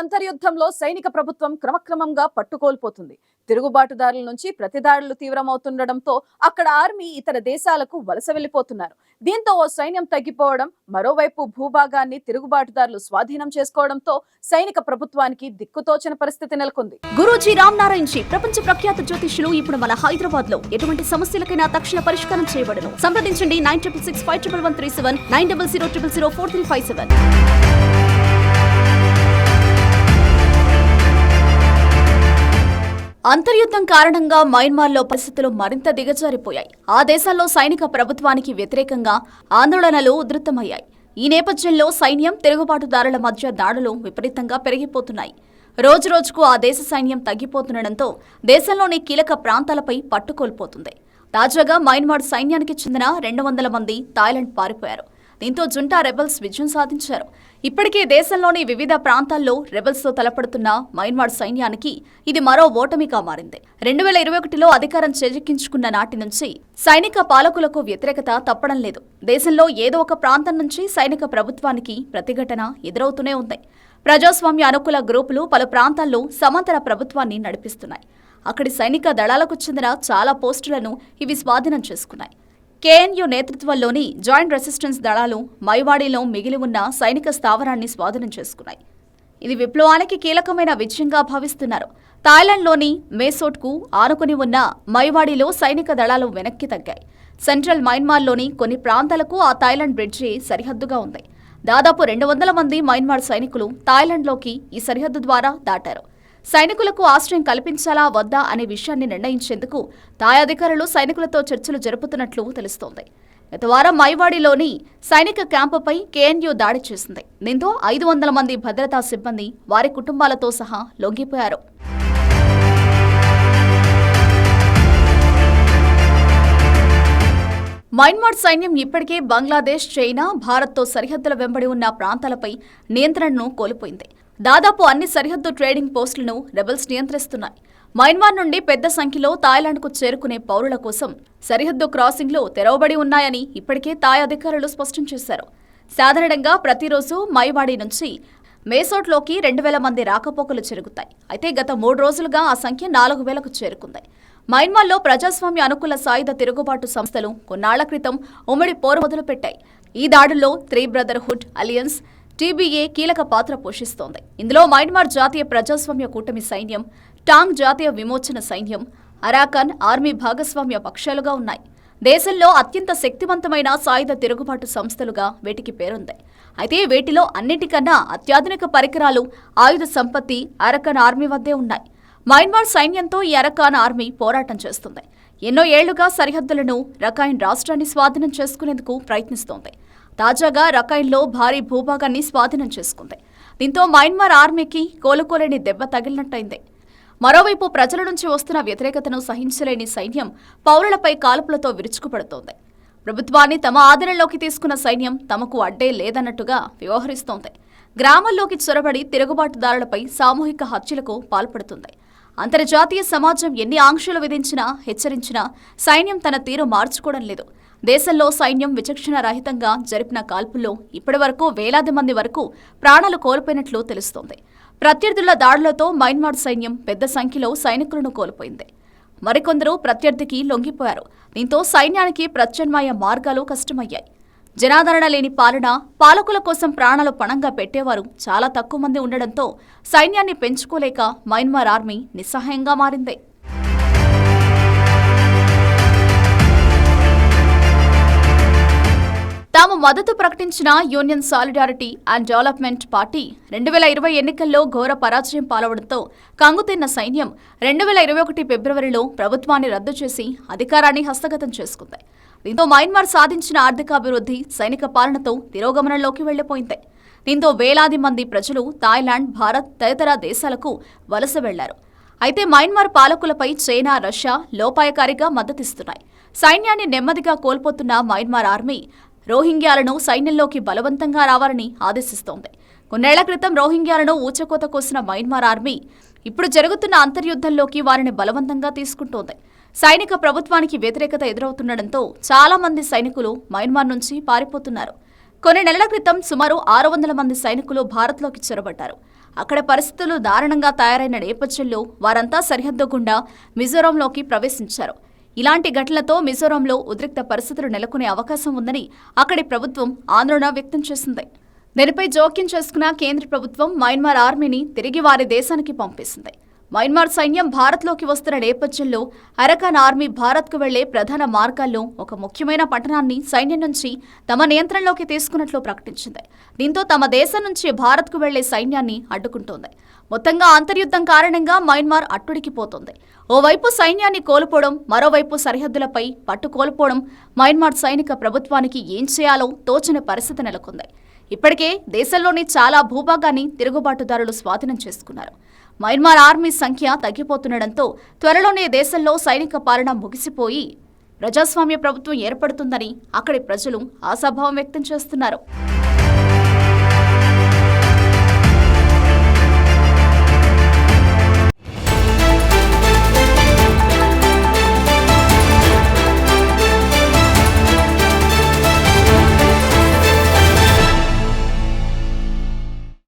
అంతర్యుద్ధంలో సైనిక ప్రభుత్వం క్రమక్రమంగా పట్టుకోల్పోతుంది. తిరుగుబాటుదారుల నుంచి ప్రతిదాడులు తీవ్రమవుతుండటంతో అక్కడ ఆర్మీ ఇతర దేశాలకు వలస వెళ్ళిపోతున్నారు దీంతో ఓ సైన్యం తగ్గిపోవడం మరోవైపు భూభాగాన్ని తిరుగుబాటుదారులు స్వాధీనం చేసుకోవడంతో సైనిక ప్రభుత్వానికి దిక్కుతోచని పరిస్థితి నెలకొంది. గురూజీ రామ్ నారాయణ్ జీ ప్రపంచ ప్రఖ్యాత జ్యోతిష్యులు ఇప్పుడు మన హైదరాబాద్లో ఎటువంటి సమస్యలకైనా తక్షణ పరిష్కారం చేయబడను సంప్రదించండి nine triple six five triple one three seven nine double zero triple zero four three five seven అంతర్యుద్ధం కారణంగా మయన్మార్లో పరిస్థితులు మరింత దిగజారిపోయాయి. ఆ దేశంలో సైనిక ప్రభుత్వానికి వ్యతిరేకంగా ఆందోళనలు ఉధృతమయ్యాయి. ఈ నేపథ్యంలో సైన్యం తిరుగుబాటుదారుల మధ్య దాడులు విపరీతంగా పెరిగిపోతున్నాయి. రోజురోజుకు ఆ దేశ సైన్యం తగ్గిపోతుండటంతో దేశంలోని కీలక ప్రాంతాలపై పట్టుకోల్పోతుంది. తాజాగా మయన్మార్ సైన్యానికి చెందిన రెండు వందల మంది థాయిలాండ్ పారిపోయారు. దీంతో జుంటా రెబల్స్ విజయం సాధించారు. ఇప్పటికే దేశంలోని వివిధ ప్రాంతాల్లో రెబల్స్తో తలపడుతున్న మయన్మార్ సైన్యానికి ఇది మరో ఓటమిగా మారింది. రెండు వేల ఇరవై ఒకటిలో అధికారం చేజిక్కించుకున్న నాటి నుంచి సైనిక పాలకులకు వ్యతిరేకత తప్పడం లేదు. దేశంలో ఏదో ఒక ప్రాంతం నుంచి సైనిక ప్రభుత్వానికి ప్రతిఘటన ఎదురవుతూనే ఉంది. ప్రజాస్వామ్య అనుకూల గ్రూపులు పలు ప్రాంతాల్లో సమాంతర ప్రభుత్వాన్ని నడిపిస్తున్నాయి. అక్కడి సైనిక దళాలకు చెందిన చాలా పోస్టులను ఇవి స్వాధీనం చేసుకున్నాయి. కేఎన్యు నేతృత్వంలోని జాయింట్ రెసిస్టెన్స్ దళాలు మైవాడీలో మిగిలి ఉన్న సైనిక స్థావరాన్ని స్వాధీనం చేసుకున్నాయి. ఇది విప్లవానికి కీలకమైన విజయంగా భావిస్తున్నారు. థాయిలాండ్లోని మేసోట్కు ఆనుకుని ఉన్న మైవాడీలో సైనిక దళాలు వెనక్కి తగ్గాయి. సెంట్రల్ మయన్మార్లోని కొన్ని ప్రాంతాలకు ఆ థాయిలాండ్ బ్రిడ్జి సరిహద్దుగా ఉంది. దాదాపు రెండు వందల మంది మయన్మార్ సైనికులు థాయిలాండ్లోకి ఈ సరిహద్దు ద్వారా దాటారు. సైనికులకు ఆశ్రయం కల్పించాలా వద్దా అనే విషయాన్ని నిర్ణయించేందుకు థాయ్ అధికారులు సైనికులతో చర్చలు జరుపుతున్నట్లు తెలుస్తోంది. గత వారం మైవాడిలోని సైనిక క్యాంపుపై కేఎన్యూ దాడి చేసింది. దీంతో ఐదు వందల మంది భద్రతా సిబ్బంది వారి కుటుంబాలతో సహా లొంగిపోయారు. మయన్మార్ సైన్యం ఇప్పటికే బంగ్లాదేశ్ చైనా భారత్తో సరిహద్దుల వెంబడి ఉన్న ప్రాంతాలపై నియంత్రణను కోల్పోయింది. దాదాపు అన్ని సరిహద్దు ట్రేడింగ్ పోస్టులను రెబల్స్ నియంత్రిస్తున్నాయి. మయన్మార్ నుండి పెద్ద సంఖ్యలో థాయిలాండ్కు చేరుకునే పౌరుల కోసం సరిహద్దు క్రాసింగ్లు తెరవబడి ఉన్నాయని ఇప్పటికే థాయ్ అధికారులు స్పష్టం చేశారు. సాధారణంగా ప్రతిరోజు మైవాడి నుంచి మేసోట్లోకి రెండు వేల మంది రాకపోకలు జరుగుతాయి. అయితే గత మూడు రోజులుగా ఆ సంఖ్య నాలుగు వేలకు చేరుకుంది. మయన్మార్లో ప్రజాస్వామ్య అనుకూల సాయుధ తిరుగుబాటు సంస్థలు కొన్నాళ్ళ క్రితం ఉమ్మడి పోరు మొదలుపెట్టాయి. ఈ దాడుల్లో త్రీ బ్రదర్హుడ్ అలియన్స్ టీబీఏ కీలక పాత్ర పోషిస్తోంది. ఇందులో మయన్మార్ జాతీయ ప్రజాస్వామ్య కూటమి సైన్యం టాంగ్ జాతీయ విమోచన సైన్యం అరాకాన్ ఆర్మీ భాగస్వామ్య పక్షాలుగా ఉన్నాయి. దేశంలో అత్యంత శక్తివంతమైన సాయుధ తిరుగుబాటు సంస్థలుగా వీటికి పేరుంది అయితే వీటిలో అన్నిటికన్నా అత్యాధునిక పరికరాలు ఆయుధ సంపత్తి అరకన్ ఆర్మీ వద్దే ఉన్నాయి. మయన్మార్ సైన్యంతో ఈ అరకాన్ ఆర్మీ పోరాటం చేస్తుంది. ఎన్నో ఏళ్ళుగా సరిహద్దులను రకాయిన్ రాష్ట్రాన్ని స్వాధీనం చేసుకునేందుకు ప్రయత్నిస్తోంది. తాజాగా రకైన్లో భారీ భూభాగాన్ని స్వాధీనం చేసుకుంది. దీంతో మయన్మార్ ఆర్మీకి కోలుకోలేని దెబ్బ తగిలినట్టయింది. మరోవైపు ప్రజల నుంచి వస్తున్న వ్యతిరేకతను సహించలేని సైన్యం పౌరులపై కాల్పులతో విరుచుకుపడుతోంది. ప్రభుత్వాన్ని తమ ఆధీనంలోకి తీసుకున్న సైన్యం తమకు అడ్డే లేదన్నట్టుగా వ్యవహరిస్తోంది. గ్రామాల్లోకి చొరబడి తిరుగుబాటుదారులపై సామూహిక హత్యలకు పాల్పడుతుంది. అంతర్జాతీయ సమాజం ఎన్ని ఆంక్షలు విధించినా హెచ్చరించినా సైన్యం తన తీరు మార్చుకోవడం లేదు. దేశంలో సైన్యం విచక్షణ రహితంగా జరిపిన కాల్పుల్లో ఇప్పటివరకు వేలాది మంది వరకు ప్రాణాలు కోల్పోయినట్లు తెలుస్తోంది. ప్రత్యర్థుల దాడులతో మయన్మార్ సైన్యం పెద్ద సంఖ్యలో సైనికులను కోల్పోయింది. మరికొందరు ప్రత్యర్థికి లొంగిపోయారు. దీంతో సైన్యానికి ప్రత్యామ్నాయ మార్గాలు కష్టమయ్యాయి. జనాదరణ లేని పాలన పాలకుల కోసం ప్రాణాలు పణంగా పెట్టేవారు చాలా తక్కువ మంది ఉండడంతో సైన్యాన్ని పెంచుకోలేక మయన్మార్ ఆర్మీ నిస్సహాయంగా మారింది. తాము మద్దతు ప్రకటించిన Union Solidarity and Development Party రెండు వేల ఇరవై ఎన్నికల్లో ఘోర పరాజయం పాలవడంతో కంగుతిన్న సైన్యం రెండు వేల ఇరవై ఒకటి ఫిబ్రవరిలో ప్రభుత్వాన్ని రద్దు చేసి అధికారాన్ని హస్తగతం చేసుకుంది. దీంతో మయన్మార్ సాధించిన ఆర్థికాభివృద్ధి సైనిక పాలనతో తిరోగమనంలోకి వెళ్ళిపోయింది దీంతో వేలాది మంది ప్రజలు థాయిలాండ్ భారత్ తదితర దేశాలకు వలస వెళ్ళారు. అయితే మయన్మార్ పాలకులపై చైనా రష్యా లోపాయకారిగా మద్దతిస్తున్నాయి. సైన్యాన్ని నెమ్మదిగా కోల్పోతున్న మయన్మార్ ఆర్మీ రోహింగ్యాలను సైన్యంలోకి బలవంతంగా రావాలని ఆదేశిస్తోంది. కొన్నేళ్ళ క్రితం రోహింగ్యాలను ఊచకోత కోసిన మయన్మార్ ఆర్మీ ఇప్పుడు జరుగుతున్న అంతర్యుద్ధంలోకి వారిని బలవంతంగా తీసుకుంటోంది. సైనిక ప్రభుత్వానికి వ్యతిరేకత ఎదురవుతుండటంతో చాలా మంది సైనికులు మయన్మార్ నుంచి పారిపోతున్నారు. కొన్ని నెలల క్రితం సుమారు ఆరు వందల మంది సైనికులు భారత్లోకి చొరబడ్డారు. అక్కడ పరిస్థితులు దారుణంగా తయారైన నేపథ్యంలో వారంతా సరిహద్దు గుండా మిజోరంలోకి ప్రవేశించారు. ఇలాంటి ఘటనలతో మిజోరంలో ఉద్రిక్త పరిస్థితులు నెలకొనే అవకాశం ఉందని అక్కడి ప్రభుత్వం ఆందోళన వ్యక్తం చేసింది. దీనిపై జోక్యం చేసుకున్న కేంద్ర ప్రభుత్వం మయన్మార్ ఆర్మీని తిరిగి వారి దేశానికి పంపిస్తుంది మయన్మార్ సైన్యం భారత్లోకి వస్తున్న నేపథ్యంలో అరకాన్ ఆర్మీ భారత్కు వెళ్ళే ప్రధాన మార్గాల్లో ఒక ముఖ్యమైన పట్టణాన్ని సైన్యం నుంచి తమ నియంత్రణలోకి తీసుకున్నట్లు ప్రకటించింది. దీంతో తమ దేశం నుంచి భారత్కు వెళ్ళే సైన్యాన్ని అడ్డుకుంటోంది. మొత్తంగా అంతర్యుద్ధం కారణంగా మయన్మార్ అట్టుడికిపోతోంది ఓవైపు సైన్యాన్ని కోల్పోవడం మరోవైపు సరిహద్దులపై పట్టు కోల్పోవడం మయన్మార్ సైనిక ప్రభుత్వానికి ఏం చేయాలో తోచని పరిస్థితి నెలకొంది. ఇప్పటికే దేశంలోని చాలా భూభాగాన్ని తిరుగుబాటుదారులు స్వాధీనం చేసుకున్నారు. మయన్మార్ ఆర్మీ సంఖ్య తగ్గిపోతుండటంతో త్వరలోనే దేశంలో సైనిక పాలన ముగిసిపోయి ప్రజాస్వామ్య ప్రభుత్వం ఏర్పడుతుందని అక్కడి ప్రజలు ఆశాభావం వ్యక్తం చేస్తున్నారు.